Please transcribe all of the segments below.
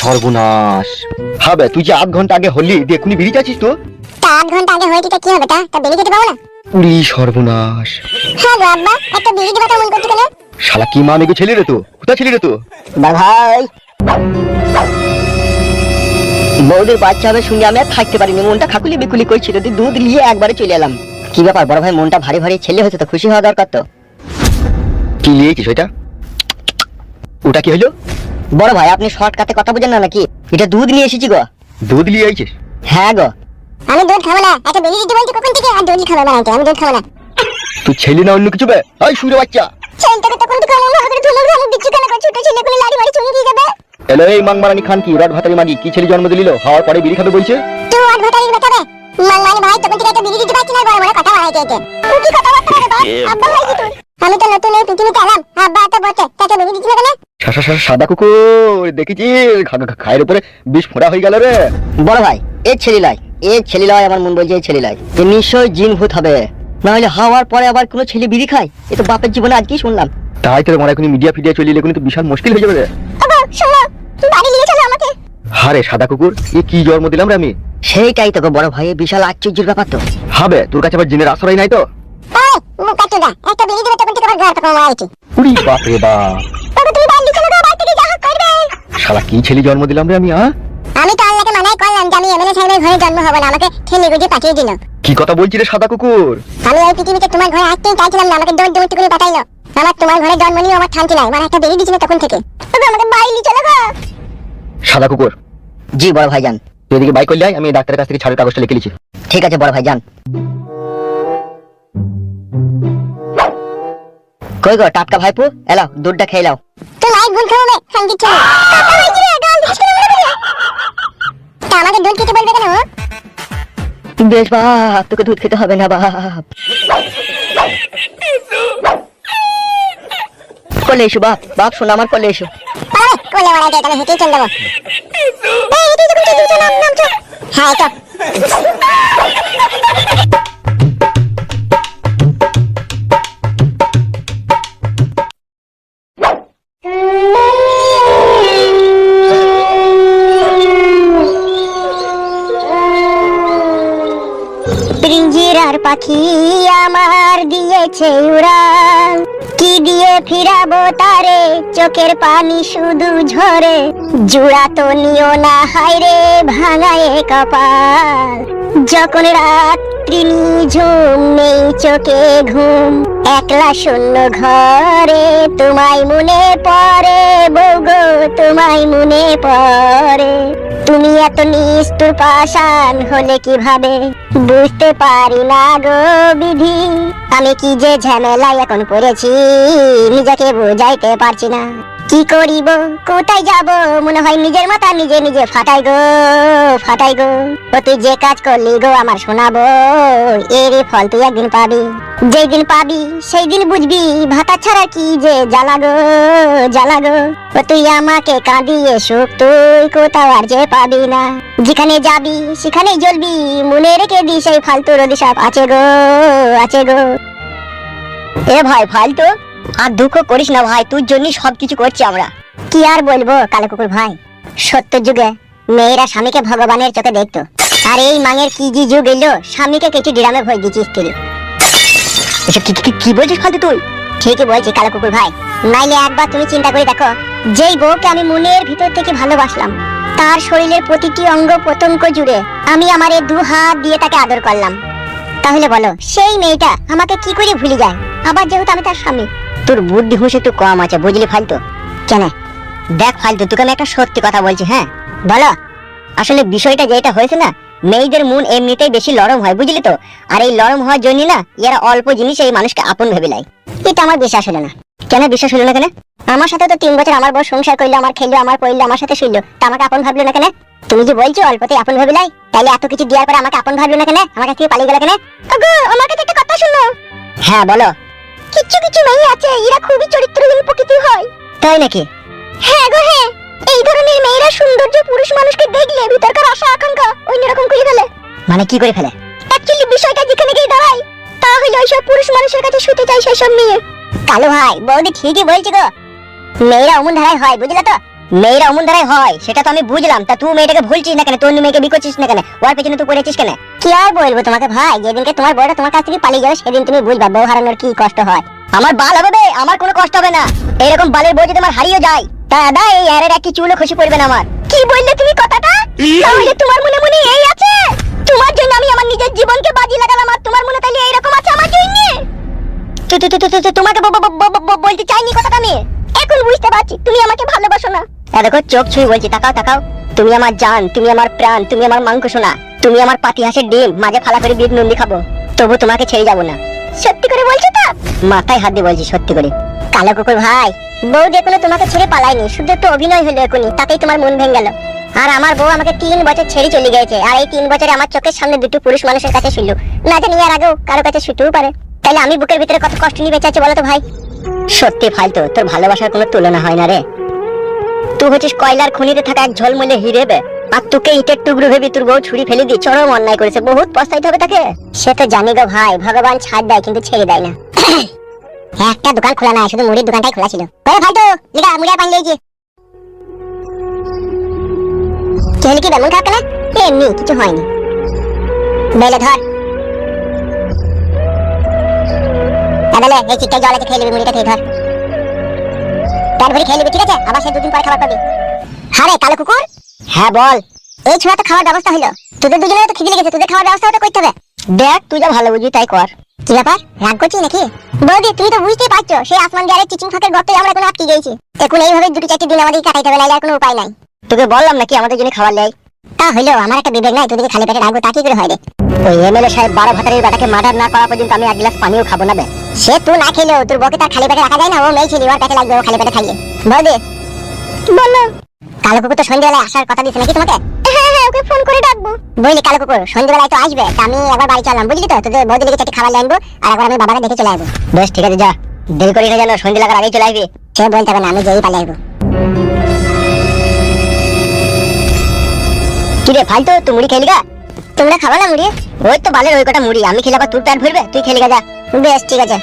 সর্বনাশ। হবে তুই যে আধ ঘণ্টা আগে হলি দেখুনি বেরিয়ে যাচ্ছিস তো? তা আধ ঘণ্টা আগে হয়েছে কি হবে? তা তা বেরিয়ে যেতে পাবো না? উড়ি সর্বনাশ। হ্যাঁ গো আব্বা একটা বেরিয়ে দেবো তো মন করতে কেন? শালা কি মা মেঘে ছেলে রে তো? কোথায় ছেলে রে তো? ভাই। বৌদির বাচ্চা হবে শুনে আমি আর থাকতে পারিনি মনটা খাকুলি বিকুলি করছিল তুই দুধ নিয়ে একবারে চলে এলাম। কি ব্যাপার বড় ভাই মনটা ভারী ভারী ছেলে হয়েছে তো খুশি হওয়া দরকার তো? কি নিয়েছিস ওইটা? ওটা কি হলো? বড় ভাই আপনি শর্টকাটে কথা বুঝেন না নাকি? এটা দুধ নিয়ে এসেছি গো। দুধ নিয়ে আইছিস? হ্যাঁ গো। আমি দুধ খাব না। একটা বেরিয়ে দিতে বলছি কখন থেকে? আর দুধ খাব না আমি দুধ খাব না। তুই ছেলে না অন্য কিছু বে? ওই সুরে বাচ্চা। ছেলেটাকে তখন তো কেমন ভাবে ধুমুক ধুমুক দিচ্ছি কেন ছোট ছেলে কোনো লাড়ি বাড়ি চুমকি যাবে। এলো এই মাংমারানি খান কি? রড ভাতারি মাগি কি ছেলে জন্ম দিলিল হওয়ার পরে বিড়ি খাবে বলছে? তুই আর ভেতরে বেটাবে মাংমানি ভাই তখন থেকে একটা বেরিয়ে দিতে পারছি না বড় বড় কথা বাড়াইতে এতে তুই কি কথা বলতে রে বাপ আব্বা ভাই কি তুই? আমি তো নতুন এই পৃথিবীতে এলাম। আব্বা তো বলছে তাকে বেরিয়ে দিচ্ছি না কেন? সাদা কুকুর দেখেছিস খায়ের উপরে বিষ ফোড়া হয়ে গেল রে। বড় ভাই এ ছেলে লাই এ ছেলে লাই আমার মন বলছে এই ছেলে লাই এ নিশ্চয় জিন ভূত হবে। না হলে হাওয়ার পরে আবার কোনো ছেলে বিড়ি খায়? এ তো বাপের জীবনে আজকেই শুনলাম। তাই তোর মনে এখন মিডিয়া ফিডিয়া চলিয়ে এখন তো বিশাল মুশকিল হয়ে যাবে রে। বাড়ি নিয়ে চলো আমাকে। হারে সাদা কুকুর এ কি জন্ম দিলাম রে আমি? সেইটাই তো বড় ভাই বিশাল আশ্চর্যের ব্যাপার তো। হবে তোর কাছে আবার জিনের আশ্রয় নাই তো? একটা বেরিয়ে দেবে তখন আবার ঘর তখন উড়ি বাপ রে বাপ ওগো তুমি বাড়ি নিয়ে চলো গো বাড়ি থেকে যা হোক করবে শালা কি ছেলে জন্ম দিলাম রে আমি হ্যাঁ আমি তো আল্লাহকে মানাই করলাম যে আমি এমএলএ সাহেবের ঘরে জন্ম হব না আমাকে ঠেলে গুজে পাঠিয়ে দিল। কি কথা বলছি রে সাদা কুকুর? আমি এই পৃথিবীতে তোমার ঘরে আসতেই চাইছিলাম না আমাকে দৌড় দৌড় করে পাঠাইলো। আমার তোমার ঘরে জন্ম নিয়ে আমার শান্তি নাই মানে একটা বেরিয়ে দিছিল তখন থেকে। ওগো আমাকে বাড়ি নিয়ে চলো গো। সাদা কুকুর। জি বড় ভাই যান তুই এদিকে বাইক করলে আমি ডাক্তারের কাছ থেকে ছাড়ের কাগজটা লিখে লিছি ঠিক আছে বড় ভাই কই গো টাটকা ভাইপু? এলাও দুধটা খেয়ে লাও তো লাইট ভুল খাবে সংগীত কেন মনে করে তা আমাকে দুধ খেতে বলবে কেন বেশ বাপ তোকে দুধ খেতে হবে না বাপ কলে এসো বাপ বাপ শোনো আমার কলে এসো। কোলে মারা যায় তাহলে হেঁটেই চল চল। হ্যাঁ তো পাখি আমার দিয়েছে উড়াল। কি দিয়ে ফিরাবো তারে? চোখের পানি শুধু ঝরে। জুড়া তো নিও না হাইরে ভাঙায় কপাল। যখন রাত্রি ঝুম নেই চোখে ঘুম। একলা শূন্য ঘরে, তোমায় মনে পড়ে বৌগো তোমায় মনে পড়ে। তুমি এত নিষ্ঠুর পাষাণ হলে কীভাবে? বুঝতে পারি না গো বিধি। আমি কি যে ঝামেলায় এখন পড়েছি, নিজেকে বোঝাইতে পারছি না। কি করিব? কোথায় যাব? মনে হয় নিজের মাথা নিজে নিজে ফাটাই গো ফাটাই গো। ও তুই যে কাজ করলি গো আমার শোনাবো, এরই ফল তুই একদিন পাবি। যেই দিন পাবি সেই দিন বুঝবি, ভাতা ছাড়া কি যে জ্বালা গো জ্বালা গো। ও তুই আমাকে কাঁদিয়ে সুখ তুই কোথাও আর যে পাবি না। যেখানে যাবি, সেখানেই জ্বলবি, মনে রেখে দি সেই ফালতু রদিসাপ আছে গো আছে গো। এ ভাই, ফালতু? আর দুঃখ করিস না ভাই, তোর জন্য সবকিছু করছি আমরা। কি আর বলব, কালো কুকুর ভাই? সত্য যুগে মেয়েরা স্বামীকে ভগবানের চোখে দেখতো। আর এই মাঙের কি যে যুগ এলো, স্বামীকে কিছু ডিরামে ভয় দিচ্ছি স্ত্রী এসব কি, কি- কি বলছিস ফালতু তুই? ঠিকই বলছি, কালো কুকুর ভাই। নাইলে একবার তুমি চিন্তা করে দেখো, যেই বউকে আমি মনের ভিতর থেকে ভালোবাসলাম, তার শরীরের প্রতিটি অঙ্গ প্রত্যঙ্গ জুড়ে আমি আমার এই দু হাত দিয়ে তাকে আদর করলাম। তাহলে বলো, সেই মেয়েটা আমাকে কি করে ভুলে যায়? আবার যেহেতু আমি তার স্বামী তোর বুদ্ধি হুঁশ একটু কম আছে, বুঝলি ফালতু? কেন? দেখ ফালতু, তোকে আমি একটা সত্যি কথা বলছি হ্যাঁ? বলো, আসলে বিষয়টা যেটা হয়েছে না, মেয়েদের মন এমনিতেই বেশি লরম হয়, বুঝলি তো? আর এই লরম হওয়ার জন্য না, এরা অল্প জিনিস এই মানুষকে আপন ভেবে লাই এটা আমার বিশ্বাস হলো না। কেন বিশ্বাস হলো না কেন? আমার সাথে তো তিন বছর আমার বউ সংসার করল, আমার খেললো আমার পড়ল, আমার সাথে শুইলো, তা আমাকে আপন ভাবলো না কেন? তুমি যে বলছো অল্পতে আপন ভাবিলাই তাইলে এত কিছু দেওয়ার পরে আমাকে আপন ভাবলো না কেন? আমার কাছ থেকে পালিয়ে গেল কেন? আমার কাছে একটা কথা শুনো। হ্যাঁ বলো। কিছু কিছু মেয়ে আছে এরা খুবই চরিত্রহীন প্রকৃতি হয়। তাই নাকি? হ্যাঁ গো হ্যাঁ। এই ধরনের মেয়েরা সৌন্দর্য পুরুষ মানুষকে দেখলে ভিতরকার আশা আকাঙ্ক্ষা অন্যরকম করে ফেলে। মানে কি করে ফেলে? অ্যাকচুয়ালি বিষয়টা যেখানে গিয়ে দাঁড়ায় তা হলো ওইসব পুরুষ মানুষের কাছে শুতে চাই সেসব মেয়ে। কালো ভাই বৌদি ঠিকই বলছি গো। মেয়েরা অমন ধারায় হয় বুঝলে তো? মেয়েরা অমন দ্বারাই হয় সেটা তো আমি বুঝলাম। তা তুই মেয়েটাকে ভুলছিস না কেন? তোর মেয়েকে বিয়ে করছিস না কেন? ওর পেছনে তুই পড়েছিস কেন? কি আর বলব তোমাকে ভাই? যেদিনকে তোমার বউটা তোমার কাছ থেকে পালিয়ে যাবে সেদিন তুমি বুঝবা বউ হারানোর কি কষ্ট হয়। আমার বাল হবে আমার কোনো কষ্ট হবে না। এরকম বালের বউ যদি আমার হারিয়ে যায় তা দাদা এই আরের একটি চুলও খুশি পড়বে না আমার। কি বললে তুমি কথাটা? তাহলে তোমার মনে মনে এই আছে? তোমার জন্য আমি আমার নিজের জীবনকে বাজি লাগালাম আর তোমার মনে তাইলে এরকম আছে আমার জন্য? তোমাকে ব- ব- ব- ব- ব- বলতে চাইনি কথাটা আমি। এখন বুঝতে পারছি তুমি আমাকে ভালোবাসো না। এ চোখ ছুঁয়ে বলছি, তাকাও তাকাও। তুমি আমার জান, তুমি আমার প্রাণ, তুমি আমার মাংস তুমি আমার পাতি ডিম, মাঝে ফালা করে বিট খাব। তবু তোমাকে ছেড়ে যাব না। সত্যি করে বলছো তো? মাথায় হাত দিয়ে বলছি সত্যি করে। কালো কুকুর ভাই, বউ দেখুন তোমাকে ছেড়ে পালায়নি, শুধু একটু অভিনয় হলো এখনই, তাতেই তোমার মন ভেঙে গেল। আর আমার বউ আমাকে তিন বছর ছেড়ে চলে গেছে আর এই তিন বছরে আমার চোখের সামনে দুটো পুরুষ মানুষের কাছে শুনল না জানি এর আগেও কারও কাছে শুতেও পারে। তাহলে আমি বুকের ভিতরে কত কষ্ট নিয়ে বেঁচে আছি বলো তো ভাই? সত্যি ফালতু, তোর ভালোবাসার কোনো তুলনা হয় না রে। তুই হচ্ছিস কয়লার খনিতে থাকা এক ঝলমলে হিরে বে। আর তোকে ইটের টুকরো ভেবে তোর বউ ছুরি ফেলে দিয়ে চরম অন্যায় করেছে। বহুত পস্তাইতে হবে তাকে। সে তো জানি গো ভাই, ভগবান ছাড় দেয় কিন্তু ছেড়ে দেয় না। একটা দোকান খোলা নাই, শুধু মুড়ির দোকানটাই খোলা ছিল। ওই ফালতু লিগা মুড়ি আর পানি লিয়েছি কি হলো কি বেমন খারাপ কেন এমনি, কিছু হয়নি। বেলে ধর। তাহলে এই চিটটা জল আছে, খেয়ে নিবি, মুড়িটা খেয়ে ধর। পেট খেয়ে নিবি, ঠিক আছে? আবার সে দুদিন পরে খাবার পাবি। হ্যাঁ কালো কুকুর? হ্যাঁ বল। এই ছোড়া তো খাওয়ার ব্যবস্থা তোদের তো খিদে লেগেছে, তোদের খাওয়ার ব্যবস্থা তো করতে হবে। দেখ, তুই যা ভালো বুঝি তাই কর। কি ব্যাপার, রাগ নাকি? বৌদি তো বুঝতেই পারছ, সেই আসমান চিচিং ফাঁকের গর্তে আমরা আটকে এখন এইভাবে দুটো চারটি দিন কাটাইতে হবে, নাহলে আর কোনো উপায় নাই। তোকে বললাম নাকি আমাদের জন্য খাবার তা হইল আমার একটা বিবেক নাই, তোদেরকে খালি পেটে রাখব, তা কি করে হয় রে? ওই এমএলএ সাহেব বারো ভাতারের বেটাকে মার্ডার না করা পর্যন্ত আমি এক গ্লাস পানিও খাব না সে তুই না খেলেও তোর বকে তার খালি পেটে রাখা যায় না? ও মেয়ে ছিলি ওর পেটে লাগবে ও খালি পেটে খাইয়ে বৌদি বলো। কালো কুকুর তো সন্ধ্যেবেলায় আসার কথা দিছে নাকি তোমাকে? হ্যাঁ হ্যাঁ ওকে ফোন করে ডাকবো। বুঝলি কালো কুকুর সন্ধ্যেবেলায় তো আসবে তা আমি একবার বাড়ি চললাম বুঝলি তো? তোদের বৌদি লেগে চারটি খাবার আনব আর একবার আমি বাবাকে দেখে চলে আসব। বেশ ঠিক আছে যা। দেরি করি না যেন সন্ধ্যে লাগার আগেই চলে আসবি। সে বলতে হবে না আমি যেই পালিয়ে আসব। কি রে ফালতু তুই মুড়ি খেলি গা? তোমরা খাবা না মুড়ি? ওই তো বালের ওই কটা মুড়ি আমি খেলে আবার তোর পেট ভরবে? তুই খেলি গা যা। বেশ ঠিক আছে।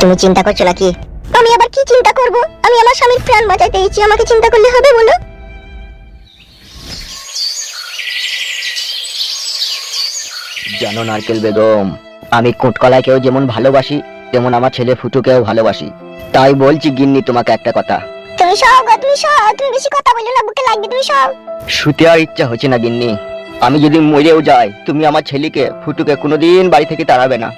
তুমি চিন্তা করছ নাকি? আমি আবার কি চিন্তা করব? আমি আমার স্বামীর প্রাণ বাঁচাতে এসেছি আমাকে চিন্তা করলে হবে বলো? জানো নারকেল বেগম আমি কোটকলাকেও যেমন ভালোবাসি তেমন আমার ছেলে ফুটুকেও ভালোবাসি। তাই বলছি গিন্নি তোমাকে একটা কথা। তুমি সব তুমি সব তুমি বেশি কথা বলো না বুকে লাগবে তুমি সব শুতে আর ইচ্ছা হচ্ছে না গিন্নি। আমি যদি মরেও যাই তুমি আমার ছেলেকে ফুটুকে কোনোদিন বাড়ি থেকে তাড়াবে না।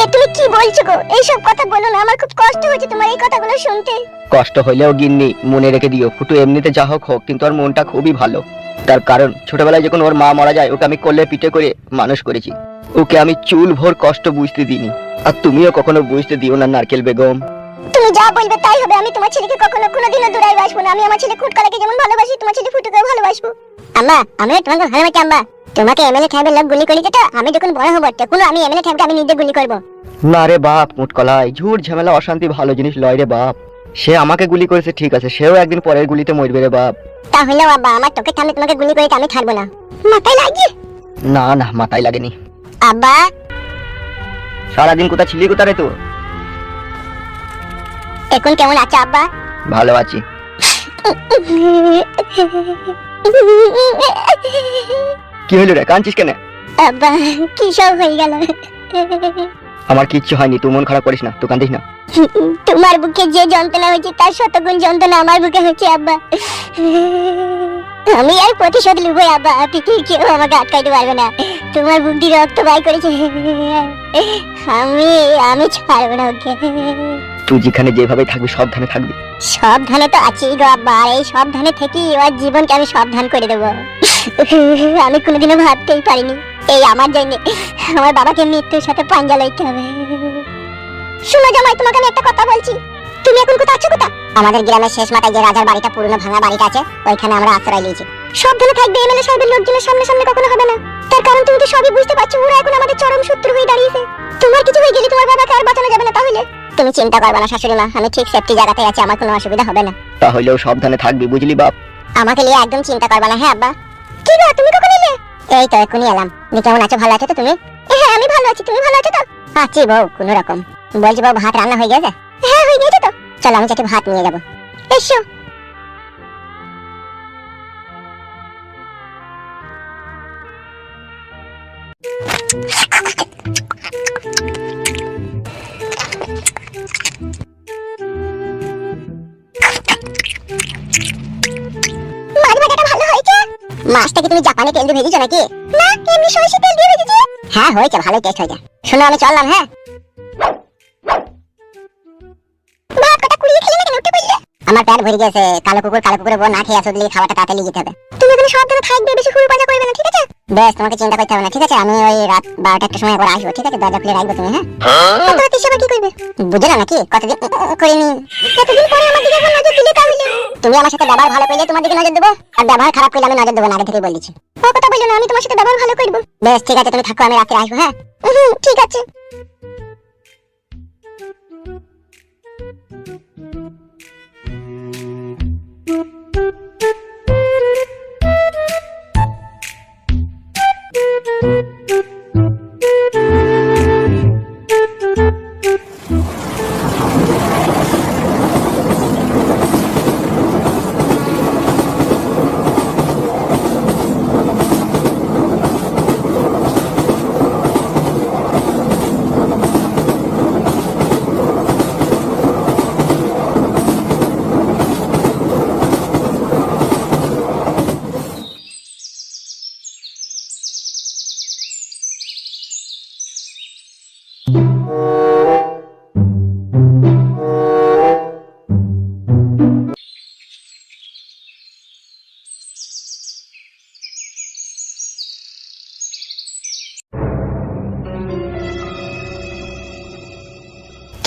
এ তুমি কি বলছো গো? এইসব কথা বলো না আমার খুব কষ্ট হচ্ছে তোমার এই কথাগুলো শুনতে। কষ্ট হইলেও গিন্নি মনে রেখে দিও ফুটু এমনিতে যা হোক হোক কিন্তু ওর মনটা খুবই ভালো। তার কারণ ছোটবেলায় যখন ওর মা মারা যায় ওকে আমি কোলে পিঠে করে মানুষ করেছি। ওকে আমি চুল ভোর কষ্ট বুঝতে দিইনি। আর তুমিও কখনো বুঝতে দিও না নারকেল বেগম। তুমি যা বলবে তাই হবে আমি তোমার ছেলেকে কখনো কোনোদিনও দূরাই বাসবো না। আমি আমার ছেলে ফুটকালাকে যেমন ভালোবাসি তোমার ছেলে ফুটুকেও ভালোবাসবো। আম্মা আমি তোমাকে ভালোবাসি আম্মা। তোমাকে এমএলএ সাহেবের লোক গুলি করেছে তো আমি যখন বড় হব তখন আমি এমএলএ সাহেবকে আমি নিজে গুলি করব। না রে বাপ মুটকলাই ঝুট ঝামেলা অশান্তি ভালো জিনিস লয় রে বাপ। সে আমাকে গুলি করেছে ঠিক আছে সেও একদিন পরের গুলিতে মরবে রে বাপ। তাহলে আব্বা আমার তোকে সামনে তোমাকে গুলি করে আমি ছাড়বো না। মাথায় লাগছে? না না মাথায় লাগেনি। আব্বা! সারাদিন কোথা ছিলি কোথা রে তো এখন কেমন আছে আব্বা? ভালো আছি। কি হলো রে? কাঁদছিস কেন? আব্বা কি সব হয়ে গেল? আমার কিচ্ছু হয়নি তুই মন খারাপ করিস না তুই কান্দিস না। তোমার বুকে যে যন্ত্রণা হয়েছে তার শতগুণ যন্ত্রণা আমার বুকে হচ্ছে আব্বা। আমি আর প্রতিশোধ লুবো আব্বা। পৃথিবীর কেউ আমাকে আটকাইতে পারবে না। তোমার বুক দিয়ে রক্ত বাই করেছে। আমি আমি ছাড়বো না ওকে। তুই যেখানে যেভাবে থাকবি সাবধানে থাকবি। সাবধানে তো আছেই গো আব্বা। এই সাবধানে থেকেই ওর জীবনকে আমি সাবধান করে দেবো। আমি কোনোদিনও ভাবতেই পারিনি। এই আমার জন্য আমার বাবাকে মৃত্যুর সাথে পাঞ্জা লইতে হবে। শোনো জামাই তোমাকে আমি একটা কথা বলছি। তুমি এখন কোথায় আছো কোথা আমাদের গ্রামের শেষ মাথায় যে রাজার বাড়িটা পুরনো ভাঙা বাড়িটা আছে ওইখানে আমরা আশ্রয় নিয়েছি। সাবধানে থাকবে এমএলএ সাহেবের লোকজনের সামনে সামনে কখনো হবে না। তার কারণ তুমি তো সবই বুঝতে পারছ ওরা এখন আমাদের চরম শত্রু হয়ে দাঁড়িয়েছে। তোমার কিছু হয়ে গেলে তোমার বাবাকে আর বাঁচানো যাবে না তাহলে? তুমি চিন্তা করবে না শাশুড়ি মা আমি ঠিক সেফটি জায়গাতে আছি আমার কোনো অসুবিধা হবে না। তাহলেও সাবধানে থাকবি বুঝলি বাপ? আমাকে নিয়ে একদম চিন্তা করবে না হ্যাঁ আব্বা? কি গো তুমি কখন এলে? এই তো এখনই এলাম। তুমি কেমন আছো? ভালো আছো তো তুমি? হ্যাঁ আমি ভালো আছি। তুমি ভালো আছো তো? আছি বউ, কোনো রকম। বলছি বাবু ভাত রান্না হয়ে গেছে? হ্যাঁ হয়ে গেছে তো। চলো, আমি চারটে ভাত নিয়ে যাব। এসো। মাছটা কি তুমি জাপানে তেল দিয়ে ভেজেছো নাকি? না এমনি সরষে তেল দিয়ে ভেজেছি। হ্যাঁ হয়েছে ভালোই টেস্ট হয়েছে। শোনো আমি চললাম হ্যাঁ। আমার পেট ভরে গেছে কালো কুকুর কালো কুকুরের বউ না খেয়ে আসলে খাওয়াটা তাড়াতাড়ি যেতে হবে। তুমি এখানে সাবধানে থাকবে বেশি খুঁড়ে পাজা করবে না ঠিক আছে? বেশ তোমাকে চিন্তা করতে হবে না ঠিক আছে? আমি ওই রাত বারোটা একটা সময় একবার আসব ঠিক আছে? দরজা খুলে রাখব তুমি হ্যাঁ? এত রাতে সেবা কি করবে? বুঝে না নাকি? কতদিন করিনি। এতদিন পরে আমার দিকে নজর দিলে তাহলে? তুমি আমার সাথে ব্যবহার ভালো করলে তোমার দিকে নজর দেবো? আর ব্যবহার খারাপ করলে আমি নজর দেবো না আগে থেকে বলেছি ও কথা বলল না আমি তোমার সাথে ব্যবহার ভালো করব। বেশ ঠিক আছে তুমি থাকো আমি রাতে আসব হ্যাঁ? হুম ঠিক আছে।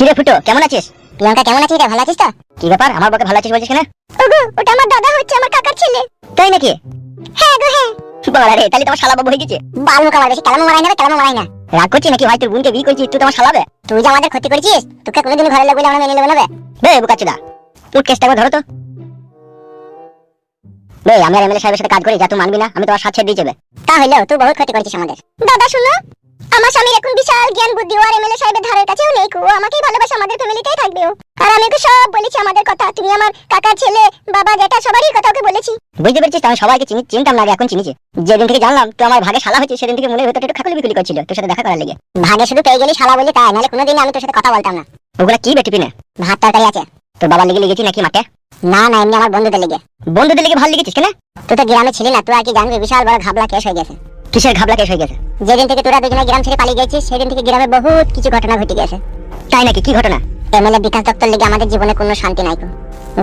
কিরে ফুটো কেমন আছিস? প্রিয়াঙ্কা কেমন আছিস রে? ভালো আছিস তো? কি ব্যাপার? আমার বকে ভালো আছিস বলছিস কেন? ওগো ওটা আমার দাদা হচ্ছে আমার কাকার ছেলে। তাই নাকি? হ্যাঁ গো হ্যাঁ। বাবা রে তাহলে তোমার শালা বাবু হয়ে গেছে। বাল মুখা মার বেশি কালামো মারাই না কালামো মারাই না। রাগ করছিস নাকি? ভাই তোর বোনকে বিয়ে করছিস তুই তোমার শালাবে। তুই যে আমাদের ক্ষতি করেছিস তোকে কোনোদিন ঘরে লোক বলে আমরা মেনে নেব। না বে বে বুকাচ্ছিদা উঠ কেসটা একবার ধরো তো। বে আমি আর এমএলএ সাহেবের সাথে কাজ করি যা তুই মানবি না আমি তোমার সাথে ছেড়ে দিয়ে যাবে। তা হইলেও তুই বহুত ক্ষতি করেছিস আমাদের। দাদা শুনো। আমার স্বামীর এখন বিশাল জ্ঞান বুদ্ধি ও আর এমএলএ সাহেবের ধারের কাছেও নেই কো আমাকেই ভালোবাসে আমাদের ফ্যামিলিতেই থাকবে ও। আর আমি ওকে সব বলেছি আমাদের কথা। তুমি আমার কাকার ছেলে বাবা জেঠা সবারই কথা ওকে বলেছি। বুঝতে পেরেছিস তো আমি সবাইকে চিনি চিনতাম না এখন চিনিছি যেদিন থেকে জানলাম তুই আমার ভাগে শালা হয়েছে সেদিন থেকে মনে ভেতরে একটু খাকুলি বিকুলি করছিল তোর সাথে দেখা করার লেগে। ভাগে শুধু পেয়ে গেলি শালা বলি তাই নাহলে কোনোদিন আমি তোর সাথে কথা বলতাম না। ওগুলা কি বেটি পিনে? ভাত তরকারি আছে। তোর বাবার লেগে লেগেছি নাকি মাঠে না না এমনি আমার বন্ধুদের লেগে। বন্ধুদের লেগে ভালো লেগেছিস কেন? তুই তো গ্রামে ছিলি না তুই আর কি জানবি? বিশাল বড় ঘাবলা কেস হয়ে গেছে। কিসের ঘাবলা কেস হয়ে গেছে? যেদিন থেকে তোরা দুজনে গ্রাম ছেড়ে পালিয়ে গেছিস সেদিন থেকে গ্রামে বহুত কিছু ঘটনা ঘটে গেছে তাই নাকি? কি ঘটনা? এমএলএ বিকাশ দত্তর লেগে আমাদের জীবনে কোনো শান্তি নাই কো।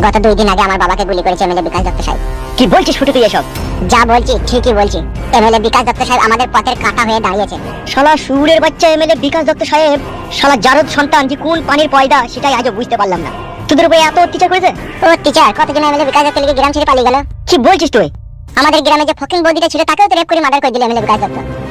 গত দুই দিন আগে আমার বাবাকে গুলি করেছে এমএলএ বিকাশ দত্ত সাহেব। কি বলছিস ফুটে তুই এসব? যা বলছি ঠিকই বলছি। এমএলএ বিকাশ দত্ত সাহেব আমাদের পথের কাঁটা হয়ে দাঁড়িয়েছে। শালা সুরের বাচ্চা এমএলএ বিকাশ দত্ত সাহেব শালা জারদ সন্তান যে কোন পানির পয়দা সেটাই আজও বুঝতে পারলাম না। তোদের উপরে এত অত্যাচার করেছে? ও টিচার কতজন এমএলএ বিকাশ দত্ত লেগে গ্রাম ছেড়ে পালিয়ে গেল? কি বলছিস তুই? আমাদের গ্রামে যে ফকিং বৌদিটা ছিল, তাকেও তো রেপ করে মার্ডার করে দিল এমএলএ দত্ত।